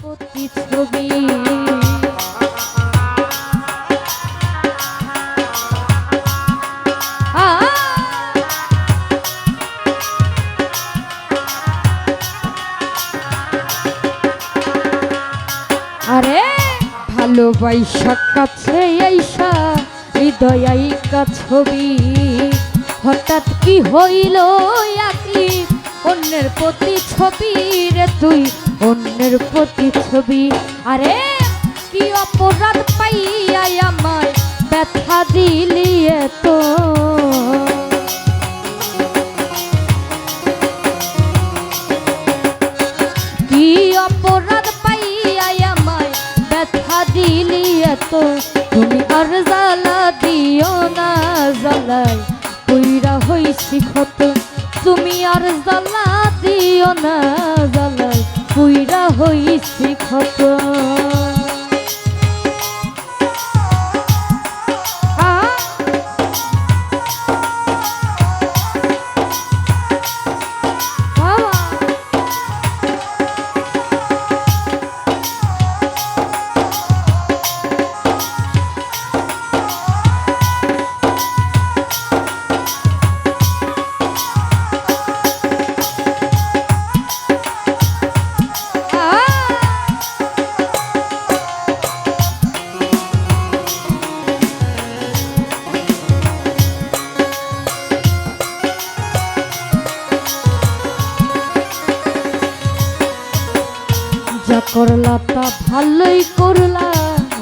ছবি আরে ভালোবাসা কাছে আইসা হৃদয়াইকা ছবি। হঠাৎ কি হইল আকি অন্যের প্রতি ছবি রে তুই অন্যের প্রতি ছবি। আরে, কি অপরাধ পাইয়াই আমায় ব্যথা দিলি এত? কি অপরাধ পাইয়াই আমায় ব্যথা দিলি এত? তুমি আর জ্বালা দিও না জ্বালাই কইরা হইছি ক্ষত। তুমি আর জ্বালা দিও না জ্বালাই কইরা হইছি ক্ষত যা করলা তা ভালোই করলা,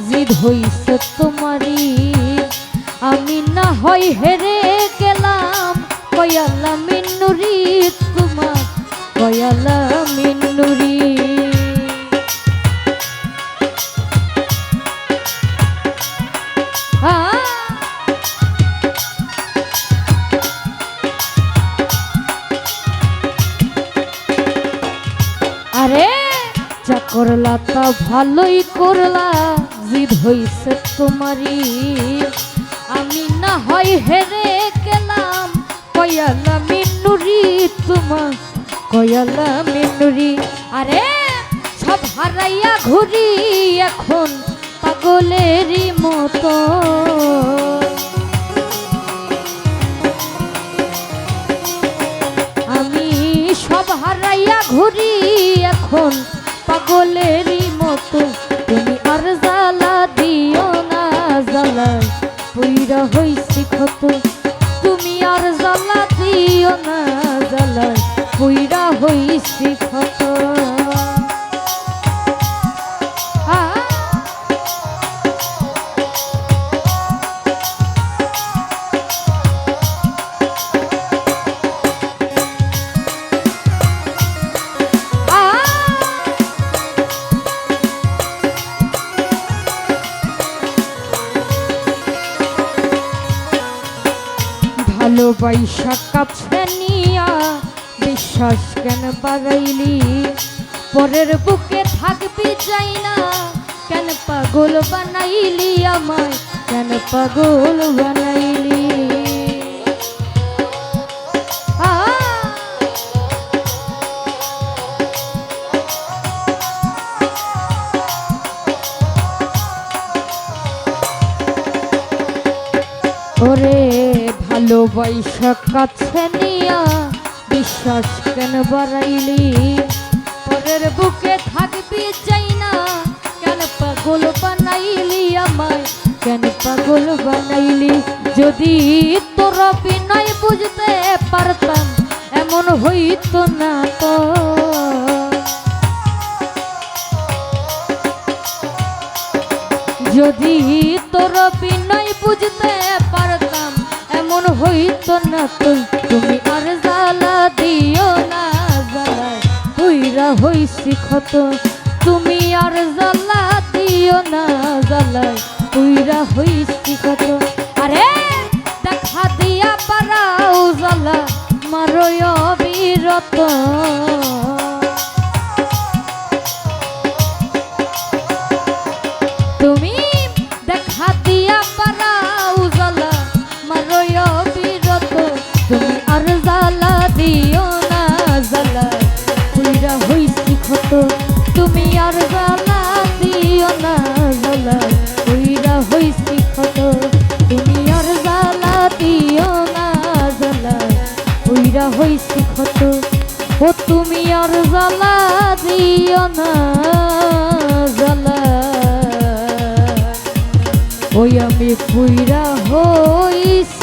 জিদ হইছে তোমারই। আমি না হয় হেরে গেলাম, কয়ালা মিনুরি তোমার কয়ালা মিন্নুরি যা করলা তা ভালোই করলা, জিদ হইছে তোমারই। আমি না হয় হেরে গেলাম, কয়ালা মিন্নুরি তোমার, কয়ালা মিন্নুরি আরে সব হারাইয়া ঘুরি এখন পাগলেরই মতো। আমি সব হারাইয়া ঘুরি এখন পাগলেরই মতো ভালোবাসা কাছে নিয়া বিশ্বাস কেন বাড়াইলি? পরের বুকে থাকবি চাই না, কেন পাগল বানাইলি আমায়? কেন পাগল বানাইলি? বিশ্বাস কেন বাড়াইলি? পরের বুকে থাকবি চাই না কেন পাগল বানাইলি আমায়? কেন পাগল বানাইলি? যদি তোর বিনয় বুঝতে পারতাম, এমন হইতো না তো। যদি তোর বিনয় বুঝতে হইতো না তো তুমি আর জ্বালা দিও না জ্বালা তুইরা হইছি ক্ষত তুমি আর জ্বালা দিও না জ্বালা তুইরা হইছি ক্ষত আরে দেখা দিয়া পারাও জ্বালা মারয় বিরত তুমি ক্ষত তুমি আর জ্বালা দিও না, জ্বালা। ওইরা হইছি ক্ষত, তুমি আর জ্বালা দিও না, জ্বালা। ওইরা হইছি ক্ষত, ও তুমি আর জ্বালা দিও না, জ্বালা। ওই আমি পুইরা হইছি